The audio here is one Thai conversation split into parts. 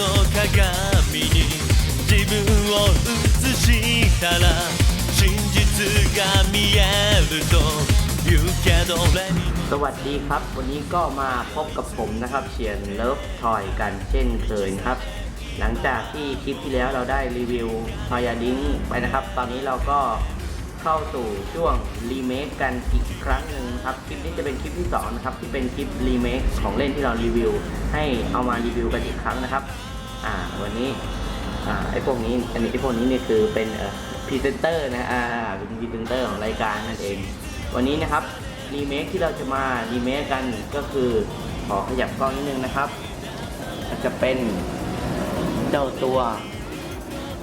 の鏡に自分を映したら真実が見えると言うけどสวัสดีครับ วันนี้ก็มาพบกับผมนะครับเชียนเลิฟทอยกันเช่นเคยครับ หลังจากที่คลิปที่แล้วเราได้รีวิวพายาลิงไปนะครับ ตอนนี้เราก็เข้าสู่ช่วงรีเมคกันอีกครั้งหนึ่งครับคลิปนี้จะเป็นคลิปที่2นะครับที่เป็นคลิปรีเมคของเล่นที่เรารีวิว ให้เอามารีวิวกันอีกครั้งนะครับ อ่าวันนี้อ่าไอ้พวกนี้อันนี้ไอ้พวกนี้เนี่ยคือเป็นเอ่อพรีเซนเตอร์นะอ่าเป็นพรีเซนเตอร์ของรายการนั่นเอง วันนี้นะครับรีเมคที่เราจะมารีเมคกันก็คือขอขยับกล้องนิดนึงนะครับ จะเป็นเจ้าตัว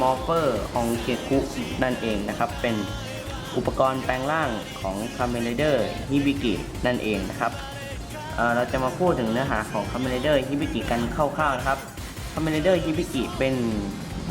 มอร์เฟอร์องเคคุนั่นเองนะครับ เป็นอุปกรณ์แปลงร่างของ k a m e n r i d e r Hibiki นั่นเองนะครับเเราจะมาพูดถึงเนื้อหาของ k a m e n r i d e r Hibiki กันคร่าวๆนะครับ k a m e n r i d e r Hibiki เป็น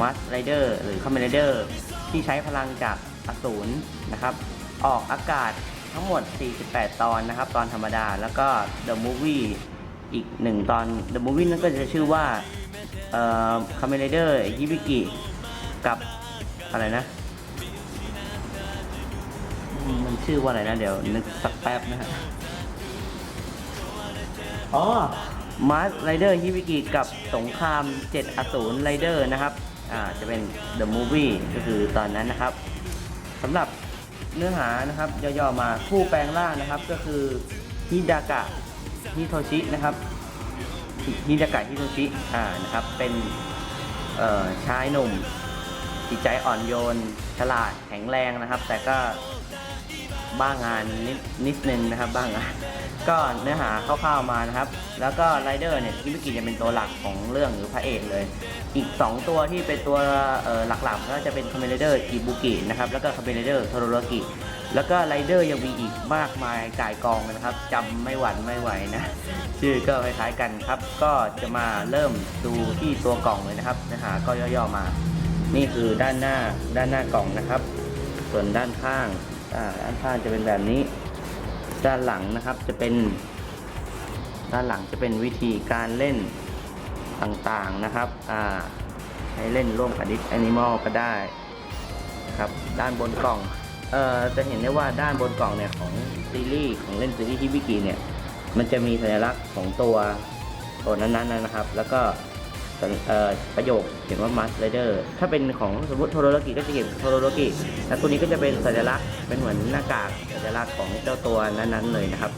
Mask Rider หรือ k a m e n r i d e r ที่ใช้พลังจากอสูรนะครับ ออกอากาศทั้งหมด 48 ตอนนะครับ ตอนธรรมดาแล้วก็ The Movie อีกหนึ่งตอน The Movie นั่นก็จะชื่อว่าเอ่อ k a m e n r i d e r Hibiki กับอะไรนะ มันชื่อว่าอะไรนะ เดี๋ยวนึกสักแป๊บนะฮะอ๋อ มาร์สไรเดอร์ฮิบิกิกับสงคราม 7อสูรไรเดอร์นะครับอ่าจะเป็น The Movie ก็คือตอนนั้นนะครับสำหรับเนื้อหานะครับย่อๆมาผู้แปลงร่างนะครับก็คือฮิดากะฮิโทชินะครับฮิดากะฮิโทชิอ่านะครับเป็นเอ่อชายหนุ่มจิตใจอ่อนโยน ฉลาดแข็งแรงนะครับ แต่ก็บ้างานนิดนิดนึงนะครับบ้างงาน ก็เนื้อหาคร่าวๆมานะครับ แล้วก็ไรเดอร์เนี่ยฮิบิกิจะเป็นตัวหลักของเรื่องหรือพระเอกเลย อีก 2 ตัวที่เป็นตัวหลักๆ ก็จะเป็นคาเมไรเดอร์อิบุกินะครับ แล้วก็คาเมไรเดอร์โทโรโรกิ แล้วก็ไรเดอร์ยังมีอีกมากมายก่ายกองนะครับจำไม่หวั่นไม่ไหวนะ ชื่อก็คล้ายๆกันครับ ก็จะมาเริ่มดูที่ตัวกล่องเลยนะครับเนื้อหาก็ย่อๆมา นี่คือด้านหน้าด้านหน้ากล่องนะครับ ส่วนด้านข้างด้านข้างจะเป็นแบบนี้ ด้านหลังนะครับจะเป็น ด้านหลังจะเป็นวิธีการเล่นต่างๆนะครับอ่าให้เล่นร่วมกับดิสแอนิมอลก็ได้ครับด้านบนกล่องเอ่อจะเห็นได้ว่าด้านบนกล่องเนี่ยของซีรีส์ของเล่นซีรีส์ฮิบิกิเนี่ยมันจะมีสัญลักษณ์ของตัวตัวนั้นๆนะครับ แล้วก็ ประโยคเขียนว่า Mask Rider ถ้าเป็นของสมมติโทโรโรกิก็จะเขียนโทโรโรกิแล้วตัวนี้ก็จะเป็นสัญลักษณ์เป็นเหมือนหน้ากากสัญลักษณ์ของเจ้าตัวนั้นๆเลยนะครับ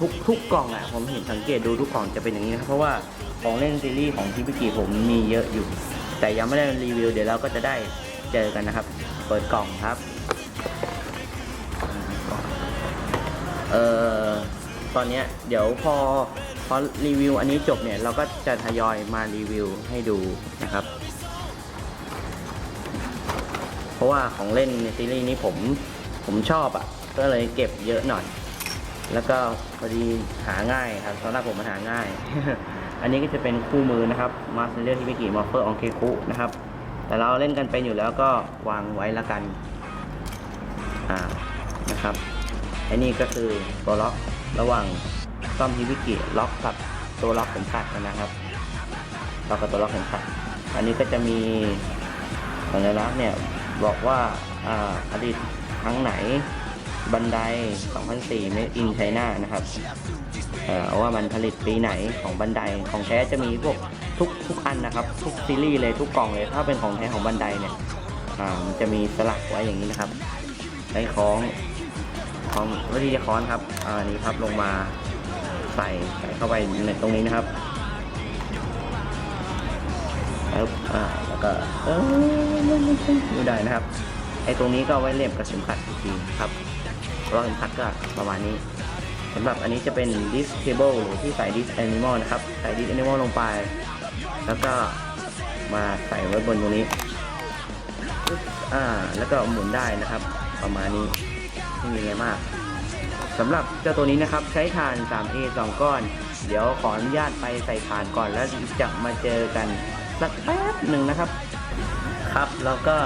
ทุกทุกกล่องอะผมเห็นสังเกตดูทุกกล่องจะเป็นอย่างนี้นะครับเพราะว่าของเล่นซีรีส์ของทิบิกิผมมีเยอะอยู่ แต่ยังไม่ได้รีวิวเดี๋ยวเราก็จะได้เจอกันนะครับ เปิดกล่องครับเอ่อตอนนี้เดี๋ยวพอ พอรีวิวอันนี้จบเนี่ยเราก็จะทยอยมารีวิวให้ดูนะครับ เพราะว่าของเล่นในซีรีส์นี้ผมผมชอบอะ ก็เลยเก็บเยอะหน่อย แล้วก็พอดีหาง่ายครับสำหรับผมมันหาง่าย อันนี้ก็จะเป็นคู่มือนะครับมาสเตอร์ที่เมกิมอฟเฟอร์องเคคุนะครับ แต่เราเล่นกันเป็นอยู่แล้วก็วางไว้ละกันอ่านะครับอันนี้ก็คือตัวล็อกระหว่าง ซ่อมฮิวิกิล็อกกับตัวล็อกเข็มขัดนะครับล็อกกับตัวล็อกเข็มขัด อันนี้ก็จะมีสัญลักษณ์เนี่ยบอกว่าอ่าผลิตครั้งไหนบันได 2004 Made in China นะครับเอ่อว่ามันผลิตปีไหนของบันไดของแท้จะมีพวกทุกทุกอันนะครับ ทุกซีรีส์เลยทุกกล่องเลยถ้าเป็นของแท้ของบันไดเนี่ยมันจะมีสลักไว้อย่างนี้นะครับใช้คล้องของวิธีจะค้อนครับอ่านี้พับลงมา ใส่ใส่เข้าไปในตรงนี้นะครับปึ๊บอ่าแล้วก็เออไม่ได้นะครับไอ้ตรงนี้ก็ไว้เล็บกับเข็มขัดอีกทีครับรอเข็มขัดก็ประมาณนี้สำหรับอันนี้จะเป็น dis cable หรือที่ใส่ dis animal นะครับ ใส่ dis animal ลงไป แล้วก็มาใส่ไว้บนตรงนี้อ่าแล้วก็หมุนได้นะครับ ประมาณนี้ไม่มีอะไรมาก สำหรับเจ้าตัวนี้นะครับใช้ถ่าน 3A 2 ก้อน เดี๋ยวขออนุญาตไปใส่ถ่านก่อนแล้วจะมาเจอกันสักแป๊บหนึ่งนะครับ ครับแล้วก็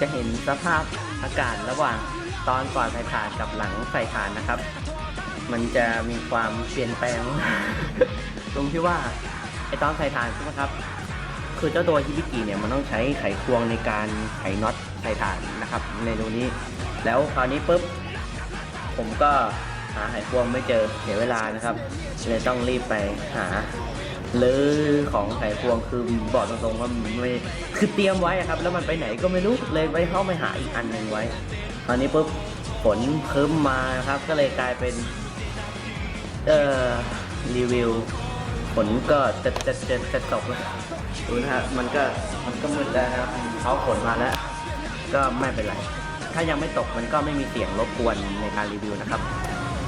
จะเห็นสภาพอากาศระหว่างตอนก่อนใส่ถ่านกับหลังใส่ถ่านนะครับ มันจะมีความเปลี่ยนแปลง ตรงที่ว่าไอตอนใส่ถ่านใช่ไหมครับ คือเจ้าตัวฮิบิกิเนี่ยมันต้องใช้ไขควงในการไขน็อตใส่ฐานนะครับ ในตัวนี้ แล้วคราวนี้ปุ๊บ ผมก็หาไขควงไม่เจอเสียเวลานะครับเลยต้องรีบไปหาหรือของไขควงคือบอกตรงๆว่าไม่คือเตรียมไว้ครับ แล้วมันไปไหนก็ไม่รู้เลยไปเข้าไปหาอีกอันหนึ่งไว้ ตอนนี้ปุ๊บฝนครึ้มมาครับ ก็เลยกลายเป็นเอ่อรีวิวฝนก็จะจะจะจะตกแล้วดูนะฮะมันก็มันก็มืดแล้วนะครับเขาฝนมาแล้ว ก็ไม่เป็นไร ถ้ายังไม่ตกมันก็ไม่มีเสียงรบกวนในการรีวิวนะครับ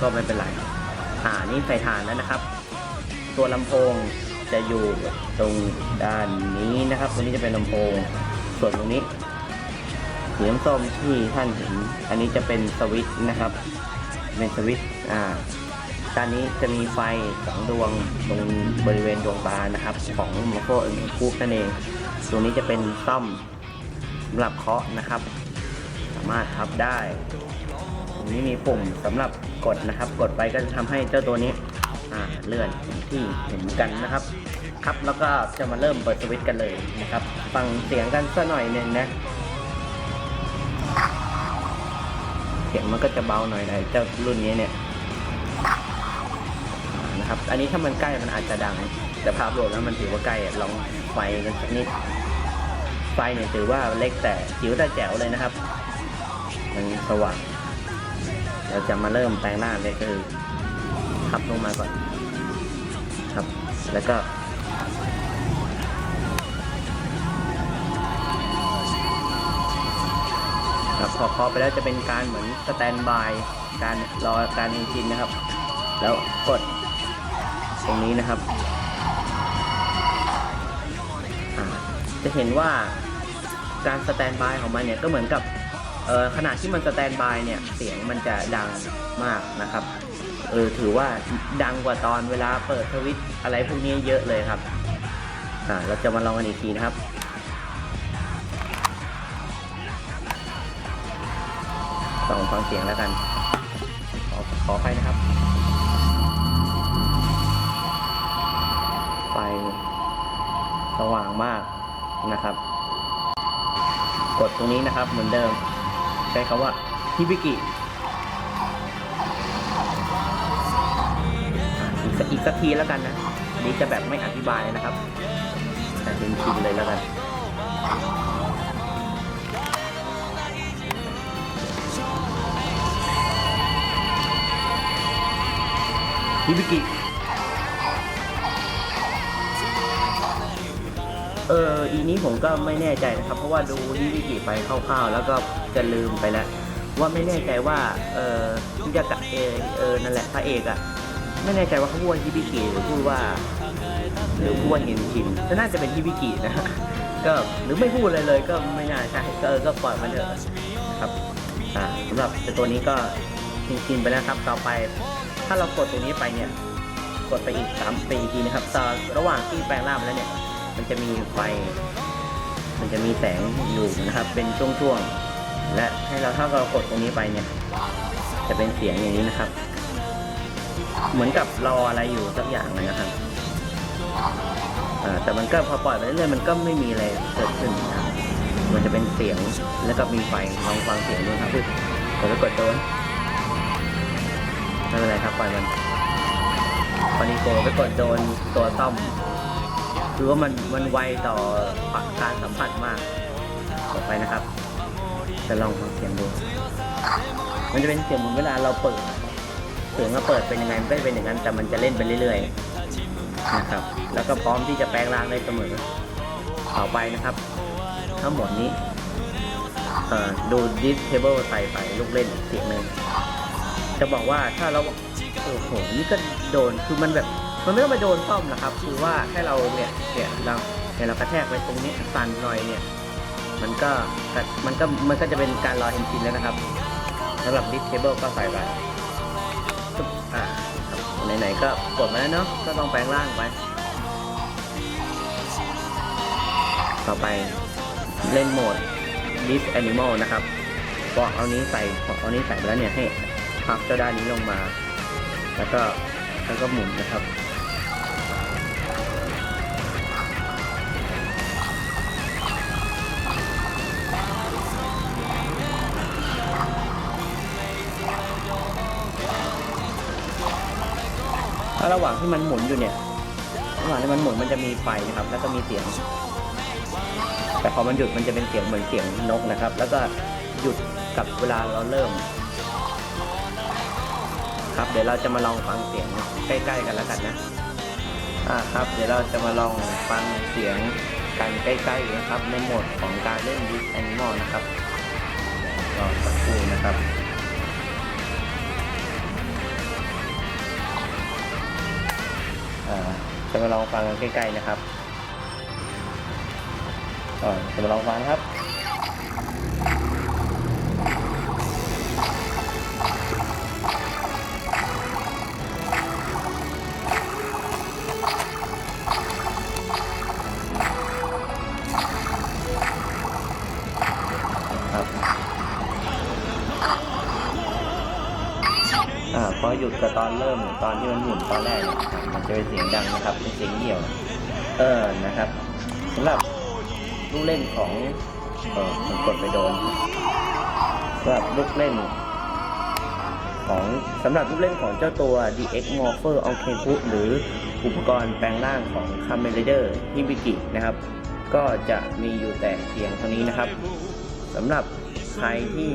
ก็ไม่เป็นไรอ่านี่ใส่ฐานแล้วนะครับ ตัวลำโพงจะอยู่ตรงด้านนี้นะครับตรงนี้จะเป็นลำโพง ส่วนตรงนี้สีน้ำส้มที่ท่านเห็นอันนี้จะเป็นสวิตช์นะครับ เป็นสวิตช์อ่าด้านนี้จะมีไฟสองดวงตรงบริเวณดวงตานะครับ ของโมโคเอ็นคูนั่นเอง ตรงนี้จะเป็นซ่อมสำหรับเคาะนะครับามารถพับได้ตรงนี้มีปุ่มสำหรับกดนะครับ กดไปก็จะทำให้เจ้าตัวนี้เลื่อนที่เห็นกันนะครับ ครับแล้วก็จะมาเริ่มเปิดสวิตช์กันเลยนะครับ ฟังเสียงกันสักหน่อยหนึ่งนะ เสียงมันก็จะเบาหน่อยนะเจ้ารุ่นนี้เนี่ยนะครับ อันนี้ถ้ามันใกล้มันอาจจะดัง แต่ภาพรวมแล้วมันถือว่าใกล้ลองไฟกันสักนิดไฟเนี่ยถือว่าเล็กแต่จิ๋วแต่แจ๋วเลยนะครับันสว่างเราจะมาเริ่มแปลงหน้าเลยคือพับลงมาก่อนครับ แล้วก็ครับพอเคาะไปแล้วจะเป็นการเหมือนสแตนบายการรอการเอนจินนะครับ แล้วกดตรงนี้นะครับจะเห็นว่าการสแตนบายของมันเนี่ยก็เหมือนกับ เออขณะที่มันสแตนบายเนี่ยเสียงมันจะดังมากนะครับเออถือว่าดังกว่าตอนเวลาเปิดสวิตอะไรพวกนี้เยอะเลยครับอ่าเราจะมาลองกันอีกทีนะครับลองฟังเสียงแล้วกัน ขอขอไฟนะครับ ไฟสว่างมากนะครับ กดตรงนี้นะครับเหมือนเดิม ใช้คาว่าฮิบิกิอีกสักทีแล้วกันนะนี้จะแบบไม่อธิบายนะครับแต่เป็นชินเลยแล้วกันฮิบิกิเอออีนี้ผมก็ไม่แน่ใจนะครับ เพราะว่าดูฮิบิกิไปคร่าวๆแล้วก็ จะลืมไปแล้ว ว่าไม่แน่ใจว่าเออที่จะกะเอเออนั่นแหละพระเอกอะไม่แน่ใจว่าเขาพูดว่าฮิบิกิหรือพูดว่า หรือพูดว่าเฮนชินก็น่าจะเป็นฮิบิกินะก็หรือไม่พูดเลยเลยก็ไม่น่าใช่ก็ก็ปล่อยมันเถอะครับอ่าสำหรับตัวนี้ก็เฮนชินไปแล้วครับต่อไป ถ้าเรากดตรงนี้ไปเนี่ยกดไปอีกสามปีทีนะครับตอนระหว่างที่แปลงร่างแล้วเนี่ย มันจะมีไฟ มันจะมีแสงอยู่นะครับ เป็นช่วงๆ และให้เราถ้าเรากดตรงนี้ไปเนี่ย จะเป็นเสียงอย่างนี้นะครับ เหมือนกับรออะไรอยู่สักอย่างเลยนะครับแต่มันก็พอปล่อยไปเรื่อยมันก็ไม่มีอะไรเกิดขึ้นนะครับมันจะเป็นเสียงแล้วก็มีไฟลองฟังเสียงดูครับกดไปกดโดนไม่เป็นไรครับปล่อยมันพอนีโกไปกดโดนตัวซ่อมคือว่ามันมันไวต่อการสัมผัสมากต่อไปนะครับ จะลองฟังเสียงดู มันจะเป็นเสียงเหมือนเวลาเราเปิดเสียงเราเปิดเป็นยังไงมันก็เป็นอย่างนั้นแต่มันจะเล่นไปเรื่อยๆนะครับ แล้วก็พร้อมที่จะแปลงร่างได้เสมอต่อไปนะครับทั้งหมดนี้ดูดิสเทเบิลใส่ไปลูกเล่นเสียงหนึ่งจะบอกว่าถ้าเราโอ้โหนี่ก็โดนคือมันแบบมันไม่ต้องไปโดนซ่อมนะครับ คือว่าแค่เราเนี่ยเนี่ยเราเนี่ยเรากระแทกไปตรงนี้สั่นหน่อยเนี่ย มันก็มันก็มันก็จะเป็นการรอเอนจินแล้วนะครับสำหรับดิสเทเบิลก็ใส่ไปอ่าไหนๆก็กดมาแล้วเนาะก็ต้องแปลงร่างไป ต่อไปเล่นโหมด This Animal นะครับพอเอานี้ใส่พอเอานี้ใส่ไปแล้วเนี่ยให้พับเจ้าด้านนี้ลงมา แล้วก็แล้วก็หมุนนะครับ ระหว่างที่มันหมุนอยู่เนี่ยระหว่างที่มันหมุนมันจะมีไฟนะครับ แล้วก็มีเสียง แต่พอมันหยุดมันจะเป็นเสียงเหมือนเสียงนกนะครับ แล้วก็หยุดกับเวลาเราเริ่ม ครับเดี๋ยวเราจะมาลองฟังเสียงใกล้ๆกันแล้วกันนะอ่าครับ เดี๋ยวเราจะมาลองฟังเสียงกันใกล้ๆนะครับในโหมดของการเล่นดิสแอนิมอลนะครับรอสักครู่นะครับ จะมาลองฟังกันใกล้ๆนะครับจะมาลองฟังนะครับ หยุดกับตอนเริ่มตอนที่มันหมุนตอนแรกนี่ยอะมันจะเป็นเสียงดังนะครับเป็นเสียงเหี่ยว เออนะครับสำหรับลูกเล่นของเออมันกดไปโดนสำหรับลูกเล่นของสำหรับลูกเล่นของเจ้าตัว DX Morpher o n k e p u หรืออุปกรณ์แปลงร่างของ Kamen Rider Hibiki นะครับ ก็จะมีอยู่แต่เพียงเท่านี้นะครับสำหรับใครที่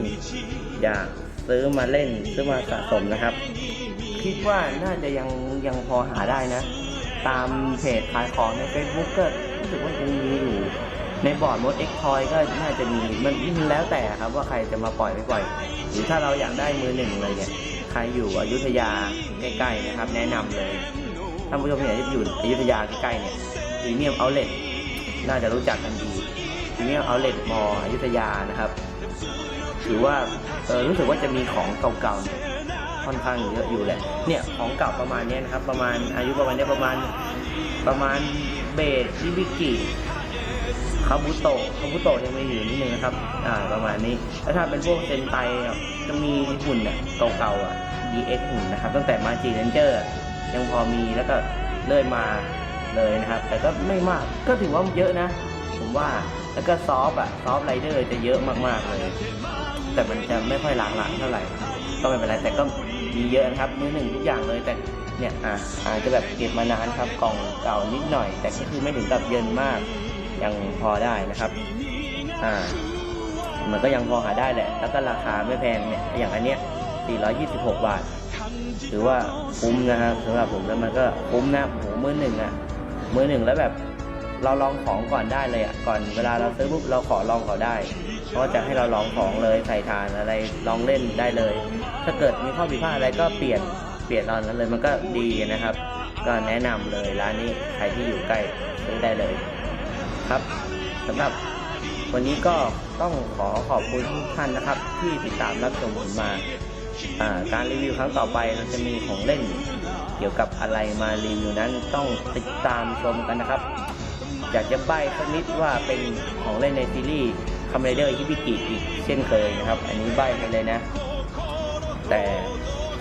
อยาก ซื้อมาเล่นซื้อมาสะสมนะครับ คิดว่าน่าจะยังยังพอหาได้นะ ตามเพจขายของใน Facebook ก็รู้สึกว่ายังมีอยู่ ในบอร์ดมดเอ็กทอยก็น่าจะมีมันมันแล้วแต่ครับว่าใครจะมาปล่อยไม่ปล่อย หรือถ้าเราอยากได้มือหนึ่งเลยเนี่ยใครอยู่อยุธยาใกล้ๆนะครับ แนะนำเลยท่านผู้ชมที่ไหนที่อยู่อยุธยาใกล้ๆเนี่ยพรีเมียมเอาเล t น่าจะรู้จักกันดีพรีเมียมเอาเล t มออยุธยานะครับ ถือว่าเออรู้สึกว่าจะมีของเก่าๆเนี่ยค่อนข้างเยอะอยู่แหละเนี่ยของเก่าประมาณนี้นะครับ ประมาณอายุประมาณเนี้ประมาณประมาณเบสฮิบิกิคาบุโตะคาบุโตะยังมีอยู่นิดนึงนะครับอ่าประมาณนี้แล้วถ้าเป็นพวกเซนไตจะมีหุ่นเนี่ยเก่าๆอะ DX หุ่นนะครับตั้งแต่มาจีเรนเจอร์ยังพอมีแล้วก็เลื่อยมาเลยนะครับ แต่ก็ไม่มากก็ถือว่าเยอะนะ ผมว่าแล้วก็ซอฟอะซอฟไรเดอร์จะเยอะมากๆเลย แต่มันจะไม่ค่อยหลากหลายเท่าไหร่ก็ไม่เป็นไรแต่ก็มีเยอะนะครับมือหนึ่งทุกอย่างเลยแต่เนี่ยอะอาจจะแบบเก็บมานานครับกล่องเก่านิดหน่อย แต่ก็คือไม่ถึงกับเยินมากยังพอได้นะครับอ่ามันก็ยังพอหาได้แหละ แล้วก็ราคาไม่แพงเนี่ยอย่างอันเนี้ย 426 บาทถือว่าคุ้มนะครับสำหรับผมแล้วมันก็คุ้มนะโหมือหนึ่งอะมือหนึ่งแล้วแบบเราลองของก่อนได้เลยอะก่อนเวลาเราซื้อปุ๊บเราขอลองเขาได้ เพราจะให้เราลองของเลยใส่ทานอะไรลองเล่นได้เลย ถ้าเกิดมีข้อผิดพลาดอะไรก็เปลี่ยนเปลี่ยนตอนนั้นเลยมันก็ดีนะครับ ก็แนะนำเลยร้านนี้ใครที่อยู่ใกล้ซื้อได้เลย ครับสำหรับวันนี้ก็ต้องขอขอบคุณทุกท่านนะครับ ที่ติดตามรับชมผมมาอ่าการรีวิวครั้งต่อไปเราจะมีของเล่น เกี่ยวกับอะไรมารีวิวนั้นต้องติดตามชมกันนะครับ อยากจะใบ้สักนิดว่าเป็นของเล่นในซีรีส์ ค a มเ r เดอร์ฮิบิกิอีกเช่นเคยนะครับ อันนี้ใบไปเลยนะ แต่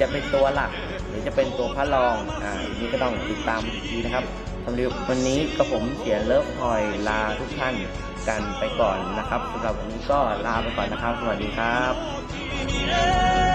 จะเป็นตัวหลัก หรือจะเป็นตัวพระรอง อ่าอันนี้ก็ต้องติดตามอีกทีนะครับสำหรับวันนี้ก็ผมเสียเลิฟคอยลาทุกท่านกันไปก่อนนะครับสำหรับวันนี้ก็ลาไปก่อนนะครับ สวัสดีครับ